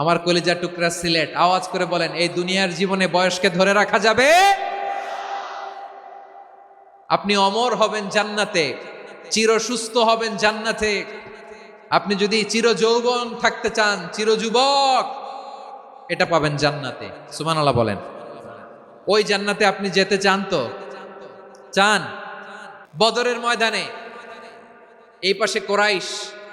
আমার কলিজা টুকরা সিলেট। আওয়াজ করে বলেন, এই দুনিয়ার জীবনে বয়সকে ধরে রাখা যাবে? আপনি অমর হবেন জান্নাতে, চির সুস্থ হবেন জান্নাতে। আপনি যদি চির যৌবন থাকতে চান, চির যুবক, এটা পাবেন জান্নাতে। সুমান আল্লাহ বলেন। ওই জান্নাতে আপনি যেতে চান তো? চান? বদরের ময়দানে? এই পাশে কোরাইশ।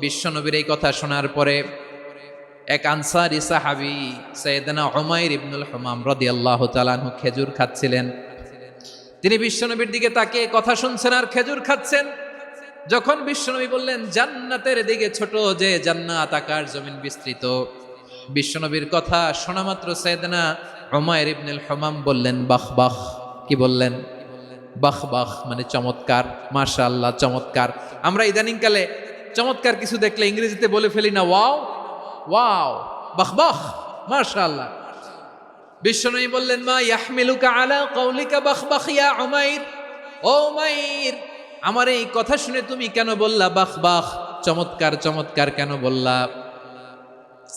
বিশ্বনবীর এই কথা শোনার পরে এক আনসারি সাহাবি সৈয়দনা হুমায়ুর ইবনুল হুমাম রাদিয়াল্লাহু তাআলাহু খেজুর খাচ্ছিলেন। তিনি বিশ্বনবীর দিকে তাকে কথা শুনছেন আর খেজুর খাচ্ছেন। যখন বিশ্বনবী বললেন, জান্নাতের দিকে ছোট যে জান্নাত আকার জমিন বিস্তৃত। বিশ্বনবীর কথা শোনা মাত্র সৈয়দনা হুমায়ুর ইবনুল হুমাম বললেন, বাহ বাহ। কি বললেন? বাহ বাহ। মানে চমৎকার মাশা আল্লাহ চমৎকার। আমরা ইদানিংকালে চমৎকার কিছু দেখলে ইংরেজিতে বলে ফেলি না, ওয়াও ওয়াও, বাহ বাহ মাশা আল্লাহ বিশ্বনবী বললেন, মা ইয়াহমিলুকা আলা কওলিকা বাহ বাহ, ইয়া উমাইর? ও উমাইর, আমার এই কথা শুনে তুমি কেন বললা বাহ বাহ, চমৎকার চমৎকার কেন বললা?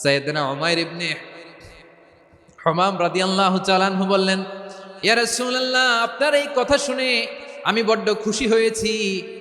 সৈয়দনা উমাইর ইবনে হমাম রাদিয়াল্লাহু চালানহু বললেন, ইয়া রাসূলুল্লাহ, আপনার এই কথা শুনে আমি বড্ড খুশি হয়েছি।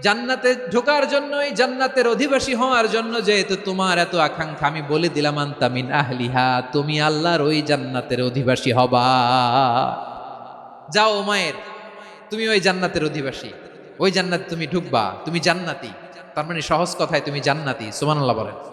জান্নাতে ঢোকার জন্যই জান্নাতের অধিবাসী হওয়ার জন্য যেহেতু তোমার এত আকাঙ্ক্ষা, আমি বলে দিলাম আন্তামিন আহলিহা, তুমি আল্লাহর ওই জান্নাতের অধিবাসী হবা। যাও মায়ের, তুমি ওই জান্নাতের অধিবাসী, ওই জান্নাত তুমি ঢুকবা, তুমি জান্নাতি। তার মানে সহজ কথায় তুমি জান্নাতি সুমানাল্লাহ বলেন।